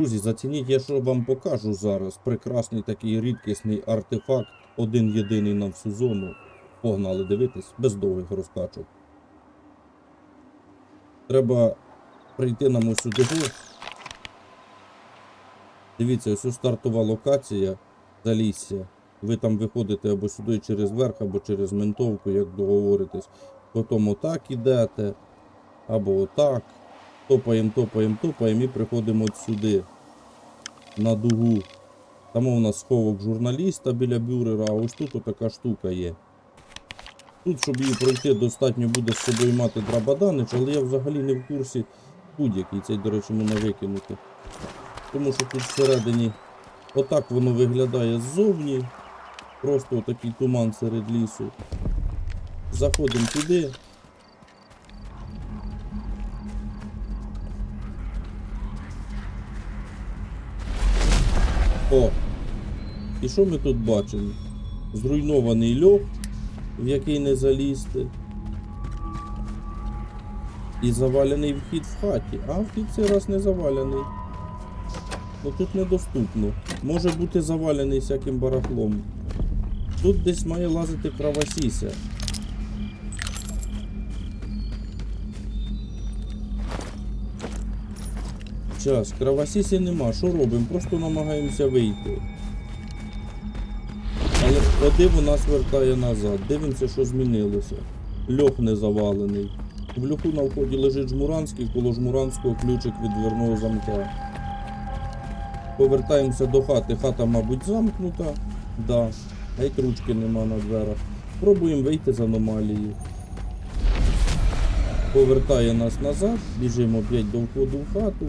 Друзі, зацініть, я що вам покажу зараз. Прекрасний такий рідкісний артефакт, один єдиний на всю зону. Погнали дивитись, без довгих розкачок. Треба прийти нам ось сюди. Дивіться, ось стартова локація Залісся. Ви там виходите або сюди через верх, або через ментовку, як договоритесь. Потім отак ідете, або отак. Топаємо, топаємо, топаємо і приходимо сюди. На дугу. Там у нас сховок журналіста біля бюрера, а ось тут отака штука є. Тут, щоб її пройти, достатньо буде з собою мати драбаданич, але я взагалі не в курсі будь-який цей, до речі, можна викинути. Тому що тут всередині отак воно виглядає ззовні. Просто отакий туман серед лісу. Заходимо туди. О! І що ми тут бачимо? Зруйнований льох, в який не залізти. І завалений вхід в хаті. А вхід цей раз не завалений. Ну тут недоступно. Може бути завалений всяким барахлом. Тут десь має лазити кровосіся. Час, кровосісі нема. Що робимо? Просто намагаємося вийти. Але подиво нас вертає назад. Дивимося, що змінилося. Льох не завалений. В льоху на вході лежить жмуранський, коло жмуранського ключик від дверного замка. Повертаємося до хати. Хата, мабуть, замкнута. Да. Геть ручки нема на дверах. Пробуємо вийти з аномалії. Повертає нас назад, біжимо опять до входу в хату.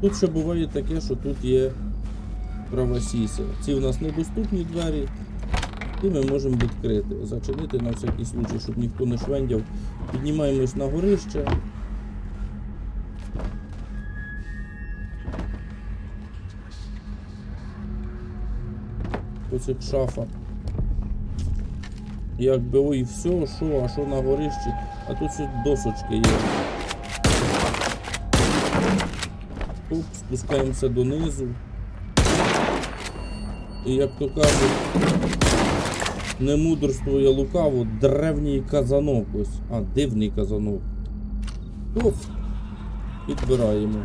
Тут ще буває таке, що тут є правосіся. Ці в нас недоступні двері, і ми можемо відкрити, зачинити на всякий случай, щоб ніхто не швендяв. Піднімаємось на горище. Ось як шафа. Якби ой, все, що, а що на горищі, а тут досочки є. Оп, спускаємося донизу. І як то кажуть, не мудрствує лукаво, древній казанок ось. А, дивний казанок. Оп. Підбираємо.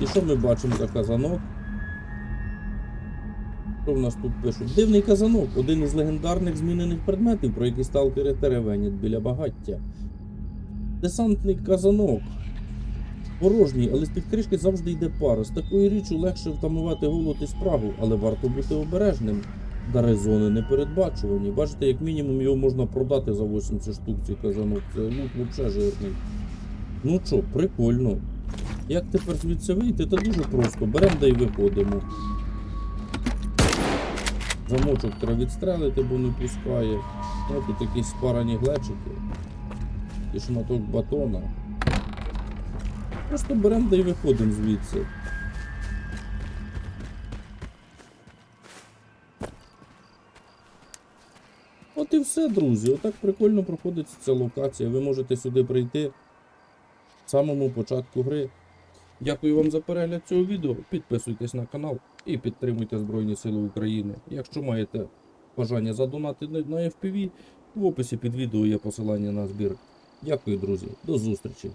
І що ми бачимо за казанок? Що в нас тут пишуть? Дивний казанок один із легендарних змінених предметів, про які сталкери теревенять біля багаття. Десантний казанок. Порожній, але з-під кришки завжди йде пара. З такою річчю легше втамувати голод і спрагу, але варто бути обережним. Дари зони непередбачувані. Бачите, як мінімум його можна продати за 80 штук цей казанок. Це лут взагалі жирний. Ну що, прикольно. Як тепер звідси вийти? Та дуже просто. Беремо да й виходимо. Замочок треба відстрелити, бо не пускає. О, тут якісь спарані глечики. І шматок батона. Просто беремо да й виходимо звідси. От і все, друзі. Отак прикольно проходить ця локація. Ви можете сюди прийти в самому початку гри. Дякую вам за перегляд цього відео. Підписуйтесь на канал і підтримуйте Збройні Сили України. Якщо маєте бажання задонатити на FPV, в описі під відео є посилання на збір. Дякую, друзі. До зустрічі!